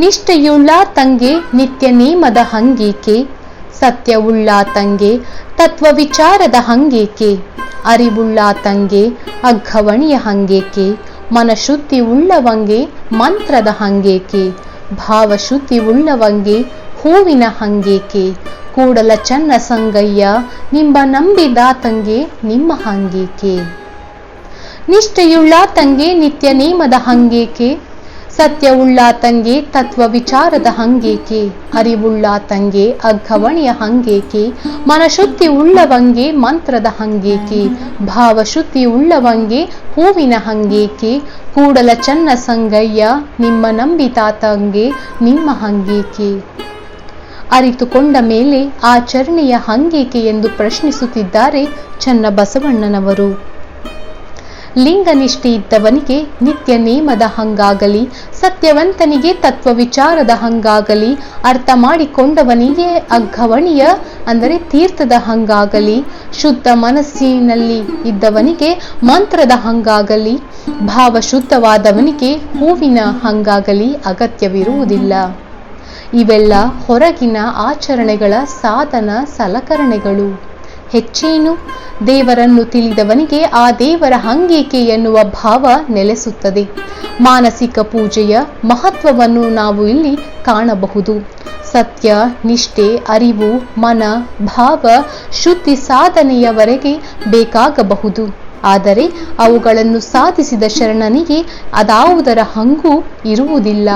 ನಿಷ್ಠೆಯುಳ್ಳ ತಂಗೆ, ನಿತ್ಯ ನೇಮದ ಹಂಗೇಕೆ, ಸತ್ಯವುಳ್ಳ ತಂಗೆ ತತ್ವ ವಿಚಾರದ ಹಂಗೇಕೆ, ಅರಿವುಳ್ಳ ತಂಗೆ ಅಗ್ಗವಣಿಯ ಹಂಗೇಕೆ ಮನಶುದ್ಧಿ ಉಳ್ಳವಂಗೆ ಮಂತ್ರದ ಹಂಗೇಕೆ ಭಾವಶುದ್ಧಿ ಉಳ್ಳವಂಗೆ ಹೂವಿನ ಹಂಗೇಕೆ ಕೂಡಲ ಚನ್ನ ಸಂಗಯ್ಯ, ನಿಂಬ ನಂಬಿದಾತಂಗೆ ನಿಮ್ಮ ಹಂಗೇಕೆ. ನಿಷ್ಠೆಯುಳ್ಳ ತಂಗೆ, ನಿತ್ಯ ನೇಮದ ಹಂಗೇಕೆ ಸತ್ಯವುಳ್ಳ ತಂಗೆ ತತ್ವ ವಿಚಾರದ ಹಂಗೇಕೆ? ಅರಿವುಳ್ಳ ತಂಗೆ ಅಗ್ಗವಣಿಯ ಹಂಗೇಕೆ? ಮನಶುದ್ಧಿ ಉಳ್ಳವಂಗೆ ಮಂತ್ರದ ಹಂಗೇಕೆ? ಭಾವಶುದ್ಧಿ ಉಳ್ಳವಂಗೆ ಹೂವಿನ ಹಂಗೇಕೆ? ಕೂಡಲ ಚನ್ನ ಸಂಗಯ್ಯ, ನಿಮ್ಮ ನಂಬಿತಾತಂಗೆ ನಿಮ್ಮ ಹಂಗೇಕೆ? ಅರಿತುಕೊಂಡ ಮೇಲೆ ಆಚರಣೆಯ ಹಂಗೇಕೆ ಎಂದು ಪ್ರಶ್ನಿಸುತ್ತಿದ್ದಾರೆ ಚನ್ನ ಬಸವಣ್ಣನವರು ಲಿಂಗನಿಷ್ಠೆ ಇದ್ದವನಿಗೆ ನಿತ್ಯ ನೇಮದ ಹಂಗಾಗಲಿ, ಸತ್ಯವಂತನಿಗೆ ತತ್ವ ವಿಚಾರದ ಹಂಗಾಗಲಿ, ಅರ್ಥ ಮಾಡಿಕೊಂಡವನಿಗೆ ಅಗ್ಘವಣಿಯ ಅಂದರೆ ತೀರ್ಥದ ಹಂಗಾಗಲಿ, ಶುದ್ಧ ಮನಸ್ಸಿನಲ್ಲಿ ಇದ್ದವನಿಗೆ ಮಂತ್ರದ ಹಂಗಾಗಲಿ, ಭಾವ ಶುದ್ಧವಾದವನಿಗೆ ಹೂವಿನ ಹಂಗಾಗಲಿ ಅಗತ್ಯವಿರುವುದಿಲ್ಲ. ಇವೆಲ್ಲ ಹೊರಗಿನ ಆಚರಣೆಗಳ ಸಾಧನ ಸಲಕರಣೆಗಳು. ಹೆಚ್ಚೇನು? ದೇವರನ್ನು ತಿಳಿದವನಿಗೆ ಆ ದೇವರ ಹಂಗೇಕೆ ಎನ್ನುವ ಭಾವ ನೆಲೆಸುತ್ತದೆ. ಮಾನಸಿಕ ಪೂಜೆಯ ಮಹತ್ವವನ್ನು ನಾವು ಇಲ್ಲಿ ಕಾಣಬಹುದು. ಸತ್ಯ, ನಿಷ್ಠೆ, ಅರಿವು, ಮನ, ಭಾವ, ಶುದ್ಧಿ ಸಾಧನೆಯವರೆಗೆ ಬೇಕಾಗಬಹುದು. ಆದರೆ ಅವುಗಳನ್ನು ಸಾಧಿಸಿದ ಶರಣನಿಗೆ ಅದಾವುದರ ಹಂಗೂ ಇರುವುದಿಲ್ಲ.